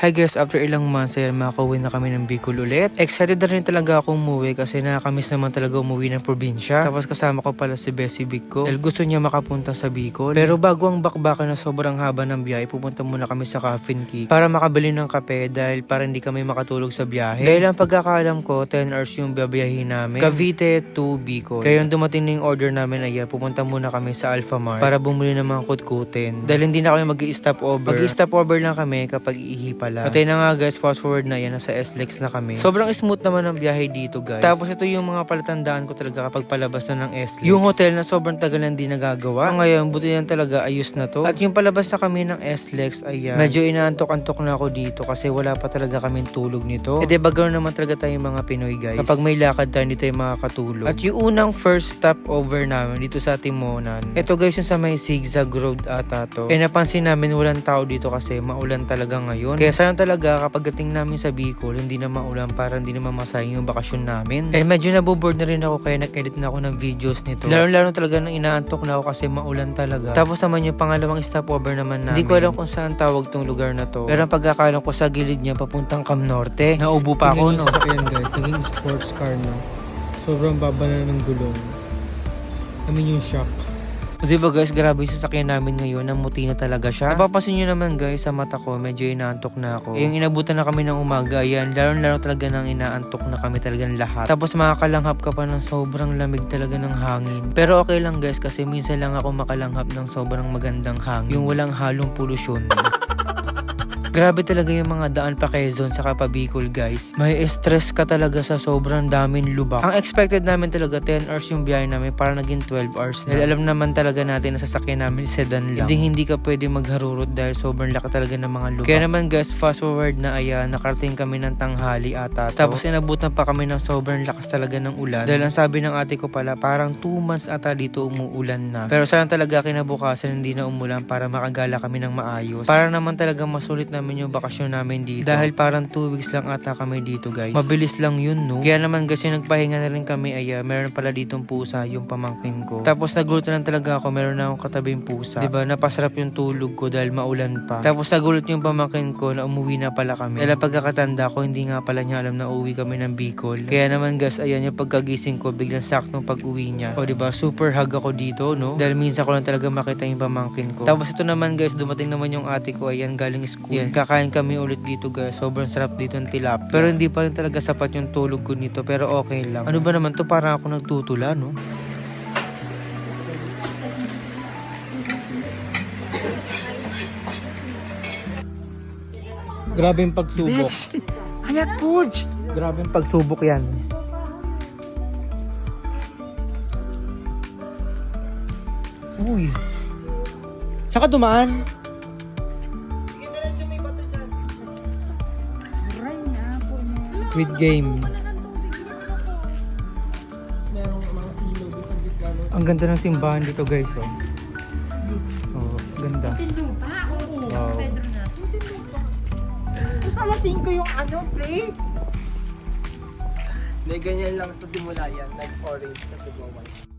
Hi guys, after ilang months ay makauwi na kami ng Bicol ulit. Excited na rin talaga ako umuwi kasi nakakamiss naman talaga umuwi ng probinsya. Tapos kasama ko pala si Bessie Big ko dahil gusto niya makapunta sa Bicol. Pero bago ang bakbakan na sobrang haba ng biyahe, pupunta muna kami sa Caffeine Cake para makabili ng kape dahil para hindi kami makatulog sa biyahe. Dahil ang pagkakaalam ko, 10 hours yung babiyahin namin. Cavite to Bicol. Kaya yung dumating na yung order namin ay pupunta muna kami sa Alpha Mart para bumili ng mga kutkutin. Dahil hindi na kami mag-i-stop over. Mag-i-stop over lang kami kapag ihi pala. At na nga guys, fast forward na yan, nasa SLEX na kami. Sobrang smooth naman ang biyahe dito guys. Tapos ito yung mga palatandaan ko talaga kapag palabas na ng SLEX. Yung hotel na sobrang tagal hindi nagagawa. Ngayon, buti yan talaga ayos na to. At yung palabas na kami ng SLEX, ayan. Medyo inaantok-antok na ako dito kasi wala pa talaga kaming tulog nito. E di ba ganoon naman talaga tayo mga Pinoy guys. Kapag may lakad tayo, hindi tayo makakatulog. At yung unang first stop over namin dito sa Timonan. Ito guys yung sa may zigzag road ata to. Kaya napansin namin walang tao dito kasi maulan talaga ngayon. Kaya sayang talaga kapag dating namin sa Bicol, hindi na maulan para hindi naman masayang yung bakasyon namin. Eh medyo naboboard na rin ako kaya nag-edit na ako ng videos nito. Lalo-lalo talaga nang inaantok na ako kasi maulan talaga. Tapos naman yung pangalawang stopover naman namin. Hindi ko alam kung saan tawag tong lugar na to. Pero ang pagkakalam ko sa gilid niya papuntang Cam Norte. Naubo pa ako no. Ayan guys, naging sports car na. Sobrang baba na ng gulong. I mean yung shock. Di ba guys, grabe yung sasakyan namin ngayon, namuti na talaga siya. Napapasin nyo naman guys, sa mata ko, medyo inaantok na ako. Eh, yung inabutan na kami ng umaga, ayan, laro-laro talaga nang inaantok na kami talagang lahat. Tapos makakalanghap ka pa ng sobrang lamig talaga ng hangin. Pero okay lang guys, kasi minsan lang ako makalanghap ng sobrang magandang hangin. Yung walang halong polusyon. Grabe talaga yung mga daan pa Quezon sa Kapabicol guys. May stress ka talaga sa sobrang daming lubak. Ang expected namin talaga 10 hours yung biyahe namin para naging 12 hours. Dahil alam naman talaga natin na sasakyan namin sedan lang. Hindi hindi ka pwede magharurot dahil sobrang laki talaga ng mga lubak. Kaya naman guys, fast forward na ayan, nakarating kami ng tanghali ata. Tapos inabutan pa kami ng sobrang lakas talaga ng ulan. Dahil ang sabi ng ate ko pala, parang 2 months ata dito umuulan na. Pero sana talaga kinabukasan hindi na umulan para makagala kami ng maayos. Para naman talaga masulit namin yung bakasyon namin dito. Dahil parang 2 weeks lang ata kami dito guys. Mabilis lang yun no. Kaya naman kasi nagpahinga na rin kami ay ah, meron pala ditong pusa yung pamangkin ko. Tapos nagulat lang talaga ako meron na akong katabing pusa. 'Di ba Napasarap yung tulog ko dahil maulan pa. Tapos nagulat yung pamangkin ko na umuwi na pala kami. Dahil pagkakatanda ko hindi nga pala niya alam na uuwi kami ng Bicol. Kaya naman guys ayan yung pagkagising ko biglang saktong pag-uwi niya. O 'di ba super hug ako dito no. Dahil minsan ko lang talaga makita yung pamangkin ko. Tapos ito naman guys dumating naman yung ate ko ayan galing school. Yan kakain kami ulit dito guys. Sobrang sarap dito ng tilapia. Pero hindi pa rin talaga sapat yung tulog ko nito pero okay lang. Ano ba naman to parang ako nagtutula no? Grabe yung pagsubok. Ayak Pudge! Grabe yung pagsubok yan. Uy. Saan ka dumaan? With game. Ang ganda ng simbahan dito guys oh. Oh, ganda. Wow. Tapos alas 5 yung ano, pre. May ganyan lang sa simula yan, like orange kasi go white.